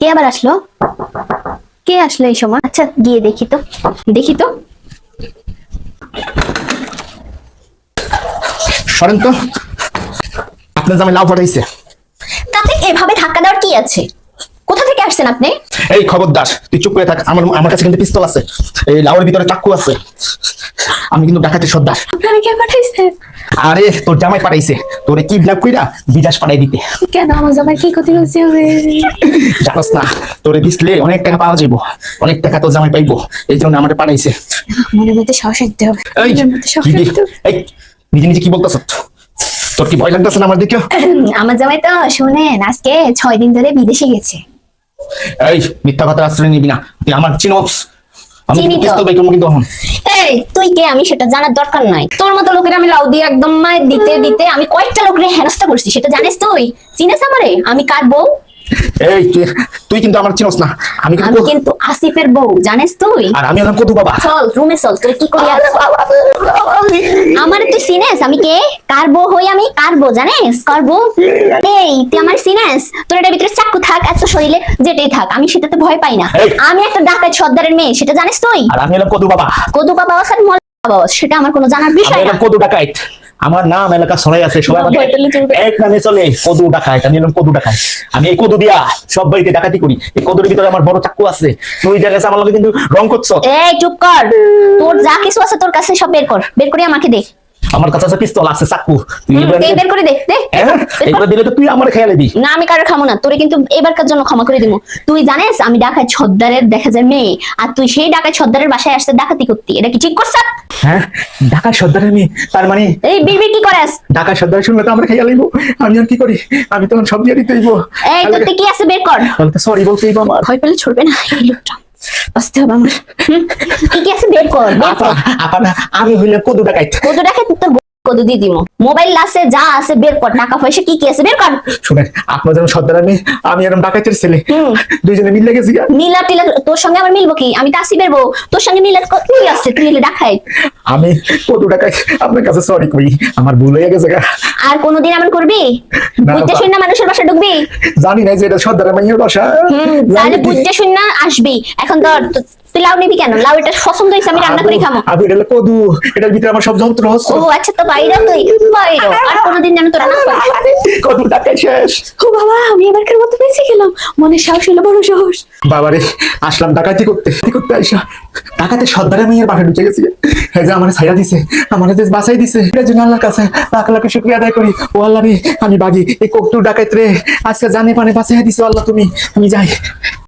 কে আবার আসলো? কে আসলো এই সময়? আচ্ছা গিয়ে দেখি তো। দেখি তো। সরেন তো। আপনার জামাই লাভ পাঠাইছে তাতে এভাবে ধাক্কা দেওয়ার কি আছে? কোথা থেকে আসছেন আপনি? এই খবরদার তুই চুপ করে থাক। আমার আমার কাছে কিন্তু পিস্তল আছে। এই লাউয়ের ভিতরে চাক্কু আছে। আমি কিন্তু ডাকাতের সর্দার আপনারা কে পাঠাইছে? আরে তোর জামাই পাঠাইছে। তোরে কি ব্ল্যাক কইরা বিদেশ পাঠাই দিতে। কেন আমার জামাই কি ক্ষতি হচ্ছে হবে? জানাস না তোরে দিসলে অনেক টাকা পাওয়া যাইবো। অনেক টাকা তোর জামাই পাইবো। এই জন্য আমাকে পাঠাইছে। মনের মধ্যে সাহস দিতে হবে। এই মনের মধ্যে সাহস হবে। এই নিজে নিজে কি বলতেছ? তোর কি ভয় লাগতেছে না আমার দিকে আমার জামাই তো শুনেন আজকে ছয় দিন ধরে বিদেশে গেছে। এই মিথ্যা কথা আশ্রয় নিবি না। তুই আমার চিনোস। আমি কিন্তু এই তুই কে? আমি সেটা জানার দরকার নাই। তোর মতো লোকের আমি লাউ দিয়ে একদম দিতে দিতে আমি কয়েকটা লোকের হেনস্থা করছি সেটা জানিস তুই? চিনিস আমারে? আমি কার বউ? এই তুই কিন্তু আমার চিনোস না। আমি কিন্তু কিন্তু আসিফের বউ জানিস তুই? আর আমি হলাম কদু বাবা। চল রুমে চল তুই কি করি আমারে তুই চিনিস? আমি কে? কার বউ হই আমি? কার বউ জানিস? কার বউ? এই তুই আমার চিনিস? তোর এটার ভিতরে চাকু থাক এত শরীরে যেটাই থাক আমি সেটাতে ভয় পাই না। আমি একটা ডাকাত সর্দারের মেয়ে সেটা জানিস তুই? আর আমি হলাম কদু বাবা। কদু বাবা আর মল বাবা সেটা আমার কোনো জানার বিষয় না। কদু ডাকাইত। আমার নাম এলাকা ছড়াই আছে সবাই এক নামে চলে কদু ডাকায় আমি নিলাম কদু ডাকায়। আমি এই কদু দিয়া সব বাড়িতে ডাকাতি করি। এই কদুর ভিতরে আমার বড় চাকু আছে। তুই জায়গায় আমার লগে কিন্তু রং করছ। এই চুপ কর। তোর যা কিছু আছে তোর কাছে সব বের কর। বের করে আমাকে দে। আমার কাছে আছে পিস্তল আছে চাকু। বের করে দে দে হ্যাঁ? বের কর। এগুলো দিলে তো তুই আমার খেয়ালে দিস না আমি কারও খামো না তোরে কিন্তু এবারকার জন্য ক্ষমা করে দিব। তুই জানিস আমি ডাকাত ছদ্দারের দেখা যায় মেয়ে আর তুই সেই ডাকাত ছদ্দারের বাসায় আসতে ডাকাতি করতি এটা কি ঠিক করছ? হ্যাঁ? ঢাকা সর্দার মেয়ে তার মানে এই বিড়বিড় কি করাস? ঢাকা সর্দার শুনলে তো আমরা খেয়াল লইব আমি আর কি করি? আমি তখন সব দিয়ে দিতেইব এই তোতে কি আছে বের কর। সরি বলতেইব আমার। ভয় পেলে ছড়বে না এই লোকটা। আসতে হবে আমার কি কি আছে বের কর বের আপা কর। আপা আমি হইলে কদু ডাকাইত। কদুটা ডাকাত তোর কত দিয়ে দিব মোবাইল আছে যা আছে বের কর টাকা পয়সা কি কি আছে বের কর। শুনেন আপনার যেমন সর্দার আমি আমি এরকম ডাকাইতের ছেলে। দুইজনে মিলে গেছি মিলা টিলা তোর সঙ্গে আমার মিলবো কি? আমি তাসি বেরবো। তোর সঙ্গে মিলা কি আছে তুই এলে দেখাই। আমি কদু ডাকাইত আপনার কাছে সরি কই আমার ভুল হয়ে গেছে আর কোনোদিন এমন করবি? বুঝতে শুন না মানুষের বাসা ঢুকবি? জানি না যে এটা সর্দারের মাইয়ের বাসা। তাহলে বুঝতে শুন না আসবি। এখন ধর তো- তুই লাউ নিবি কেন? লাউ এটা পছন্দ হয়েছে আমি রান্না করে এটা কদু এটার ভিতরে আমার সব যন্ত্র হচ্ছে ও আচ্ছা তো বাইরে তুই বাইরে। আর কোনোদিন যেন তোরা না কদু ডাকাই শেষ। ও বাবা আমি এবারকার মতো বেঁচে গেলাম। মনে সাহস হলো বড় সাহস। বাবারে আসলাম ডাকাতি করতে কি করতে আইসা ডাকাতে সর্দারের মেয়ের বাসা ঢুকে গেছি। হ্যাঁ যে আমার ছাইরা দিছে আমার বাঁচাই দিছে। এটার জন্য আল্লাহর কাছে লাখ লাখ শুক্রিয়া আদায় করি। ও আল্লাহ রে আমি বাগি। এই কোকটু ডাকাত রে আজকে জানে পানে বাঁচাই দিছে আল্লাহ তুমি। আমি যাই।